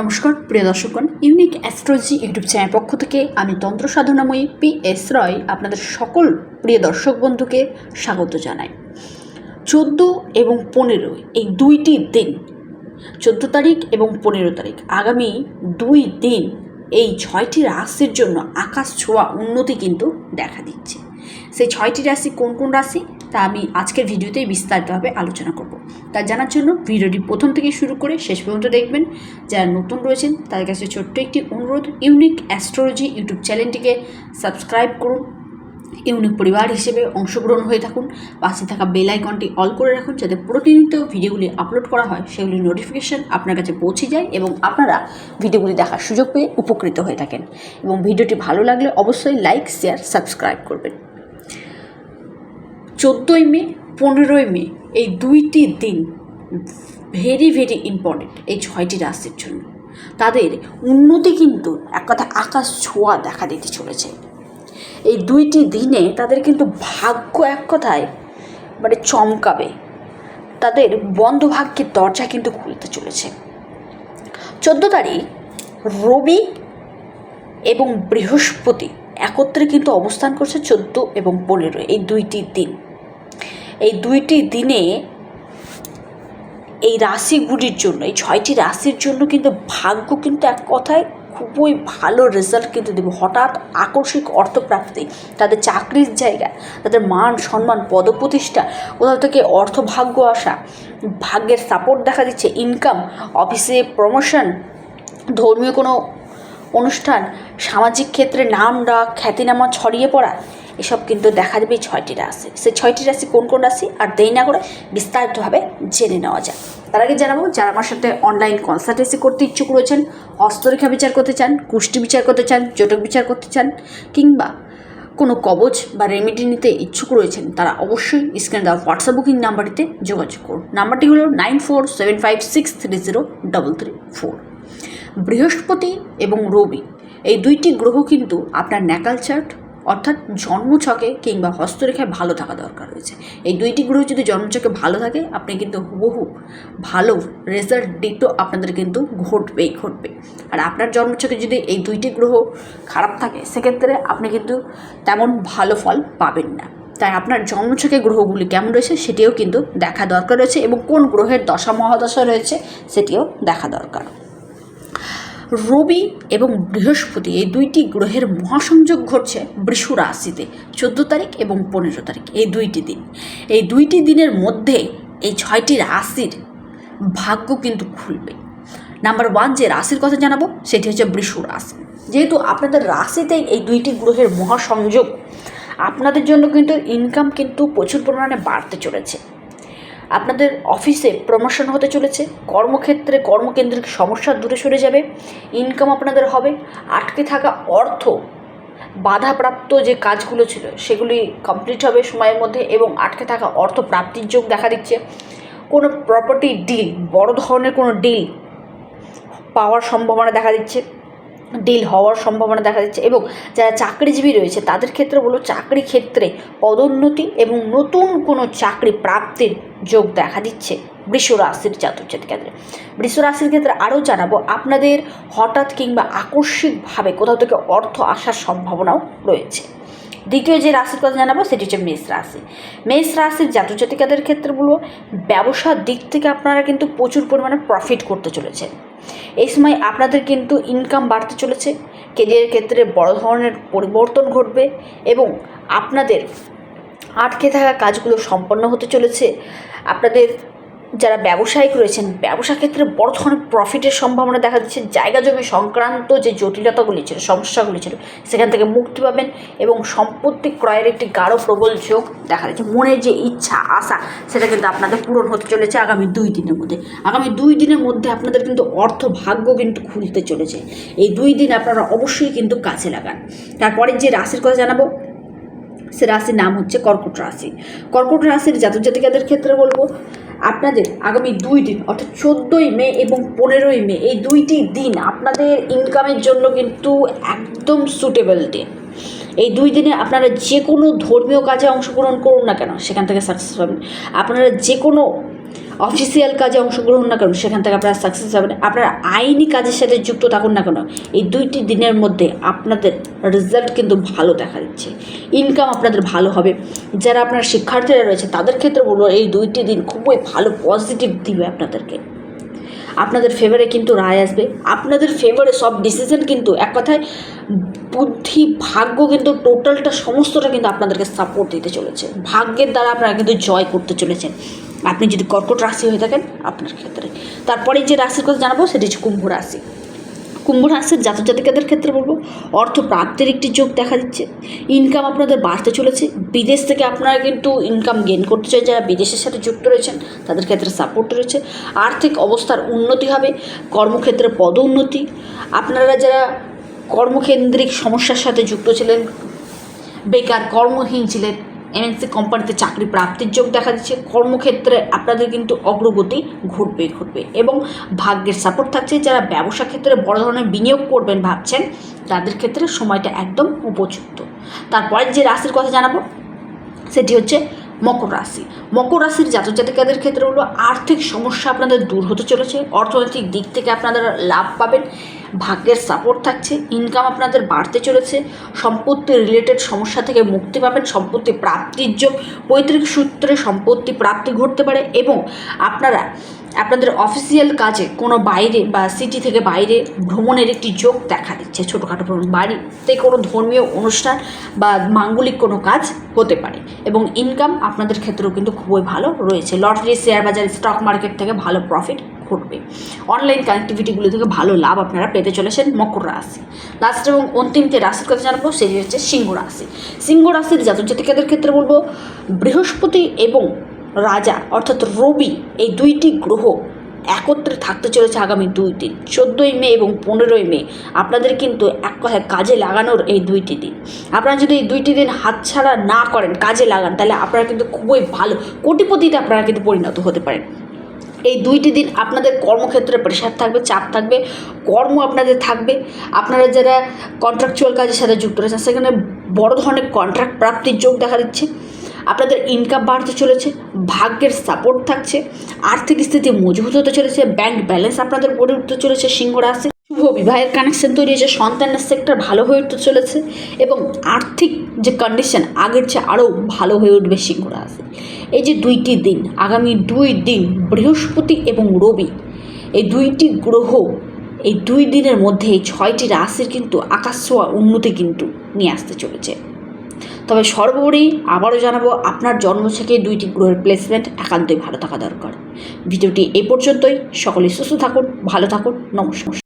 নমস্কার, প্রিয় দর্শকগণ। ইউনিক অ্যাস্ট্রোলজি ইউটিউব চ্যানেল পক্ষ থেকে আমি তন্ত্র সাধনাময়ী পি এস রয় আপনাদের সকল প্রিয় দর্শক বন্ধুকে স্বাগত জানাই। চোদ্দ এবং পনেরো এই দুইটি দিন, চোদ্দ তারিখ এবং পনেরো তারিখ, আগামী দুই দিন এই ছয়টি রাশির জন্য আকাশ ছোঁয়া উন্নতি কিন্তু দেখা দিচ্ছে। সেই ছয়টি রাশি কোন কোন রাশি? তা আমি আজকের ভিডিওতেই বিস্তারিতভাবে আলোচনা করব। তা জানার জন্য ভিডিওটি প্রথম থেকে শুরু করে শেষ পর্যন্ত দেখবেন। যারা নতুন রয়েছেন, তাদের কাছে ছোট্ট একটি অনুরোধ, ইউনিক অ্যাস্ট্রোলজি ইউটিউব চ্যানেলটিকে সাবস্ক্রাইব করুন। ইউনিক পরিবার হিসেবে অংশগ্রহণ হয়ে থাকুন। পাশে থাকা বেল আইকনটি অল করে রাখুন যাতে প্রতিনিয়ত ভিডিওগুলি আপলোড করা হয় সেগুলির নোটিফিকেশন আপনার কাছে পৌঁছে যায় এবং আপনারা ভিডিওগুলি দেখার সুযোগ পেয়ে উপকৃত হয়ে থাকেন। এবং ভিডিওটি ভালো লাগলে অবশ্যই লাইক, শেয়ার, সাবস্ক্রাইব করবেন। চোদ্দোই মে, পনেরোই মে, এই দুইটি দিন ভেরি ভেরি ইম্পর্টেন্ট এই ছয়টি রাশির জন্য। তাদের উন্নতি কিন্তু এক কথা আকাশ ছোঁয়া দেখা দিতে চলেছে। এই দুইটি দিনে তাদের কিন্তু ভাগ্য এক কথায় মানে চমকাবে। তাদের বন্ধ ভাগ্যের দরজা কিন্তু খুলতে চলেছে। চোদ্দ তারিখ, রবি এবং বৃহস্পতি একত্রে কিন্তু অবস্থান করছে চোদ্দ এবং পনেরো এই দুইটি দিন। এই দুইটি দিনে এই রাশিগুলির জন্য, এই ছয়টি রাশির জন্য কিন্তু ভাগ্য কিন্তু এক কথায় খুবই ভালো রেজাল্ট কিন্তু দেবে। হঠাৎ আকস্মিক অর্থপ্রাপ্তি, তাদের চাকরির জায়গা, তাদের মান সম্মান, পদপ্রতিষ্ঠা, কোথাও থেকে অর্থভাগ্য আসা, ভাগ্যের সাপোর্ট দেখা দিচ্ছে ইনকাম অফিসে প্রমোশন ধর্মীয় কোনো অনুষ্ঠান, সামাজিক ক্ষেত্রে নাম ডাক, খ্যাতিনামা ছড়িয়ে পড়া এসব কিন্তু দেখা এই ছয়টি রাশি। সেই ছয়টি রাশি কোন কোন রাশি? আর দেরি না করে বিস্তারিতভাবে জেনে নেওয়া যায় তার আগে জানাব, যারা আমার সাথে অনলাইন কনসালটেন্সি করতে ইচ্ছুক রয়েছেন হস্তরেখা বিচার করতে চান, কুষ্টি বিচার করতে চান, জটক বিচার করতে চান, কিংবা কোনো কবচ বা রেমেডি নিতে ইচ্ছুক রয়েছেন, তারা অবশ্যই স্ক্রিনে দেওয়া হোয়াটসঅ্যাপ বুকিং নাম্বারটিতে যোগাযোগ করুন। নাম্বারটি হলো nine four seven five six three zero double three four বৃহস্পতি এবং রবি, এই দুইটি গ্রহ কিন্তু আপনার ন্যাকাল চার্ট অর্থাৎ জন্মছকে কিংবা হস্তরেখায় ভালো থাকা দরকার রয়েছে। এই দুইটি গ্রহ যদি জন্মছকে ভালো থাকে, আপনি কিন্তু হুবহু ভালো রেজাল্ট ডিটো আপনাদের কিন্তু ঘটবেই, ঘটবে। আর আপনার জন্মছকে যদি এই দুইটি গ্রহ খারাপ থাকে, সেক্ষেত্রে আপনি কিন্তু তেমন ভালো ফল পাবেন না। তাই আপনার জন্মছকে গ্রহগুলি কেমন রয়েছে, সেটিও কিন্তু দেখা দরকার রয়েছে এবং কোন গ্রহের দশা মহাদশা রয়েছে, সেটিও দেখা দরকার। রবি এবং বৃহস্পতি এই দুইটি গ্রহের মহাসংযোগ ঘটছে বৃষ রাশিতে, চোদ্দ তারিখ এবং পনেরো তারিখ, এই দুইটি দিন। এই দুইটি দিনের মধ্যে এই ছয়টি রাশির ভাগ্য কিন্তু খুলবে। নাম্বার ওয়ান যে রাশির কথা জানাব, সেটি হচ্ছে বৃষ রাশি। যেহেতু আপনাদের রাশিতেই এই দুইটি গ্রহের মহাসংযোগ, আপনাদের জন্য কিন্তু ইনকাম কিন্তু প্রচুর পরিমাণে বাড়তে চলেছে। আপনাদের অফিসে প্রমোশন হতে চলেছে। কর্মক্ষেত্রে কর্মকেন্দ্রিক সমস্যা দূরে সরে যাবে। ইনকাম আপনাদের হবে। আটকে থাকা অর্থ, বাধাপ্রাপ্ত যে কাজগুলো ছিল, সেগুলি কমপ্লিট হবে সময়ের মধ্যে এবং আটকে থাকা অর্থ প্রাপ্তির যোগ দেখা দিচ্ছে। কোনো প্রপার্টি ডিল বড় ধরনের কোনো ডিল পাওয়ার সম্ভাবনা দেখা দিচ্ছে। ডিল হওয়ার সম্ভাবনা দেখা যাচ্ছে এবং যারা চাকরিজীবী রয়েছে, তাদের ক্ষেত্রে বলো চাকরি ক্ষেত্রে পদোন্নতি এবং নতুন কোনো চাকরি প্রাপ্তির যোগ দেখা দিচ্ছে বৃষ রাশির ক্ষেত্রে। বৃষরাশির বৃষ রাশির ক্ষেত্রে আরও জানাব, আপনাদের হঠাৎ কিংবা আকস্মিকভাবে কোথাও থেকে অর্থ আসার সম্ভাবনাও রয়েছে। দ্বিতীয় যে রাশির কথা জানাব, সেটি হচ্ছে মেষ রাশি। মেষ রাশির জাতক জাতিকাদের ক্ষেত্রে বলব, ব্যবসার দিক থেকে আপনারা কিন্তু প্রচুর পরিমাণে প্রফিট করতে চলেছেন। এই সময় আপনাদের কিন্তু ইনকাম বাড়তে চলেছে কেরিয়ারের ক্ষেত্রে বড় ধরনের পরিবর্তন ঘটবে এবং আপনাদের আটকে থাকা কাজগুলো সম্পন্ন হতে চলেছে। আপনাদের যারা ব্যবসায়িক রয়েছেন, ব্যবসা ক্ষেত্রে বড় ধরনের প্রফিটের সম্ভাবনা দেখা দিচ্ছে। জায়গা জমি সংক্রান্ত যে জটিলতাগুলি ছিল, সমস্যাগুলি ছিল, সেখান থেকে মুক্তি পাবেন এবং সম্পত্তি ক্রয়ের একটি গাঢ় প্রবল যোগ দেখা যাচ্ছে মনের যে ইচ্ছা, আশা, সেটা কিন্তু আপনাদের পূরণ হতে চলেছে আগামী দুই দিনের মধ্যে। আগামী দুই দিনের মধ্যে আপনাদের কিন্তু অর্থ ভাগ্য কিন্তু খুলতে চলেছে। এই দুই দিন আপনারা অবশ্যই কিন্তু কাছে লাগান। তারপরে যে রাশির কথা জানাব, সে রাশির নাম হচ্ছে কর্কট রাশি। কর্কট রাশির জাতক জাতিকাদের ক্ষেত্রে বলব আপনাদের আগামী দুই দিন, অর্থাৎ চোদ্দোই মে এবং পনেরোই মে, এই দুইটি দিন আপনাদের ইনকামের জন্য কিন্তু একদম সুটেবল দিন। এই দুই দিনে আপনারা যে কোনো ধর্মীয় কাজে অংশগ্রহণ করুন না কেন, সেখান থেকে সাকসেস পাবেন আপনারা যে কোনো অফিসিয়াল কাজে অংশগ্রহণ না করুন, সেখান থেকে আপনারা সাকসেস হবেন। আপনারা আইনি কাজের সাথে যুক্ত থাকুন না কেন? এই দুইটি দিনের মধ্যে আপনাদের রেজাল্ট কিন্তু ভালো দেখা দিচ্ছে। ইনকাম আপনাদের ভালো হবে। যারা আপনার শিক্ষার্থীরা রয়েছে, তাদের ক্ষেত্রে বলব, এই দুইটি দিন খুবই ভালো পজিটিভ দিবে আপনাদেরকে। আপনাদের ফেভারে কিন্তু রায় আসবে। আপনাদের ফেভারে সব ডিসিশন কিন্তু, এক কথায়, বুদ্ধি, ভাগ্য কিন্তু টোটালটা সমস্তটা কিন্তু আপনাদেরকে সাপোর্ট দিতে চলেছে। ভাগ্যের দ্বারা আপনারা কিন্তু জয় করতে চলেছেন। আপনি যদি কর্কট রাশি হয়ে থাকেন, আপনার ক্ষেত্রে। তারপরে যে রাশির কথা জানাব, সেটি হচ্ছে কুম্ভ রাশি। কুম্ভ রাশির জাতক জাতিকাদের ক্ষেত্রে বলব অর্থ প্রাপ্তির একটি যোগ দেখা দিচ্ছে। ইনকাম আপনাদের বাড়তে চলেছে। বিদেশ থেকে আপনারা কিন্তু ইনকাম গেন করতে চাই যারা বিদেশের সাথে যুক্ত রয়েছেন, তাদের ক্ষেত্রে সাপোর্ট রয়েছে। আর্থিক অবস্থার উন্নতি হবে, কর্মক্ষেত্রে পদোন্নতি। আপনারা যারা কর্মকেন্দ্রিক সমস্যার সাথে যুক্ত ছিলেন, বেকার কর্মহীন ছিলেন এমএনসি কোম্পানিতে চাকরি প্রাপ্তির যোগ দেখা যাচ্ছে কর্মক্ষেত্রে আপনাদের কিন্তু অগ্রগতি ঘটবে ঘটবে এবং ভাগ্যের সাপোর্ট থাকছে। যারা ব্যবসা ক্ষেত্রে বড় ধরনের বিনিয়োগ করবেন ভাবছেন, তাদের ক্ষেত্রে সময়টা একদম উপযুক্ত। তারপরে যে রাশির কথা জানাব, সেটি হচ্ছে মকর রাশি। মকর রাশির জাতক জাতিকাদের ক্ষেত্রে হলো আর্থিক সমস্যা আপনাদের দূর হতে চলেছে। অর্থনৈতিক দিক থেকে আপনারা লাভ পাবেন। ভাগ্যের সাপোর্ট থাকছে ইনকাম আপনাদের বাড়তে চলেছে, সম্পত্তি রিলেটেড সমস্যা থেকে মুক্তি পাবেন, সম্পত্তি প্রাপ্তির যোগ, পৈতৃক সূত্রে সম্পত্তি প্রাপ্তি ঘটতে পারে এবং আপনারা, আপনাদের অফিসিয়াল কাজে কোনো বাইরে বা সিটি থেকে বাইরে ভ্রমণের একটি যোগ দেখা দিচ্ছে ছোটোখাটো ভ্রমণ। বাড়িতে কোনো ধর্মীয় অনুষ্ঠান বা মাঙ্গলিক কোনো কাজ হতে পারে এবং ইনকাম আপনাদের ক্ষেত্রেও কিন্তু খুবই ভালো রয়েছে। লটারি শেয়ার বাজার স্টক মার্কেট থেকে ভালো প্রফিট ঘটবে অনলাইন কানেক্টিভিটিগুলো থেকে ভালো লাভ আপনারা পেতে চলেছেন মকর রাশি। লাস্ট এবং অন্তিম যে রাশির কথা জানাব, সেটি হচ্ছে সিংহ রাশি। সিংহ রাশির জাতক জাতিকাদের ক্ষেত্রে বলব, বৃহস্পতি এবং রাজা অর্থাৎ রবি এই দুইটি গ্রহ একত্রে থাকতে চলেছে আগামী দুই দিন, চোদ্দোই মে এবং পনেরোই মে। আপনাদের কিন্তু এক কথায় কাজে লাগানোর এই দুইটি দিন। আপনারা যদি এই দুইটি দিন হাতছাড়া না করেন, কাজে লাগান, তাহলে আপনারা কিন্তু খুবই ভালো। কোটিপতিতে আপনারা কিন্তু পরিণত হতে পারেন। এই দুইটি দিন আপনাদের কর্মক্ষেত্রে প্রেশার থাকবে, চাপ থাকবে, কর্ম আপনাদের থাকবে। আপনারা যারা কন্ট্রাকচুয়াল কাজের সাথে যুক্ত রয়েছেন, সেখানে বড় ধরনের কন্ট্রাক্ট প্রাপ্তির যোগ দেখা দিচ্ছে। আপনাদের ইনকাম বাড়তে চলেছে, ভাগ্যের সাপোর্ট থাকছে, আর্থিক স্থিতি মজবুত হতে চলেছে ব্যাংক ব্যালেন্স আপনাদের গড়ে উঠতে চলেছে সিংহ রাশি। শুভ বিবাহের কানেকশন তৈরি হয়েছে, সন্তানের সেক্টর ভালো হয়ে উঠতে চলেছে এবং আর্থিক যে কন্ডিশন আগের চেয়ে আরও ভালো হয়ে উঠবে সিংহ রাশি। এই যে দুইটি দিন, আগামী দুই দিন, বৃহস্পতি এবং রবি, এই দুইটি গ্রহ, এই দুই দিনের মধ্যে এই ছয়টি রাশির কিন্তু আকাশ ছোঁয়া উন্নতি কিন্তু নিয়ে আসতে চলেছে। তবে সর্বোপরি আবারও জানাব, আপনার জন্ম থেকে দুইটি গ্রহের প্লেসমেন্ট একান্তই ভালো থাকা দরকার। ভিডিওটি এ পর্যন্তই, সকলে সুস্থ থাকুন, ভালো থাকুন, নমস্কার।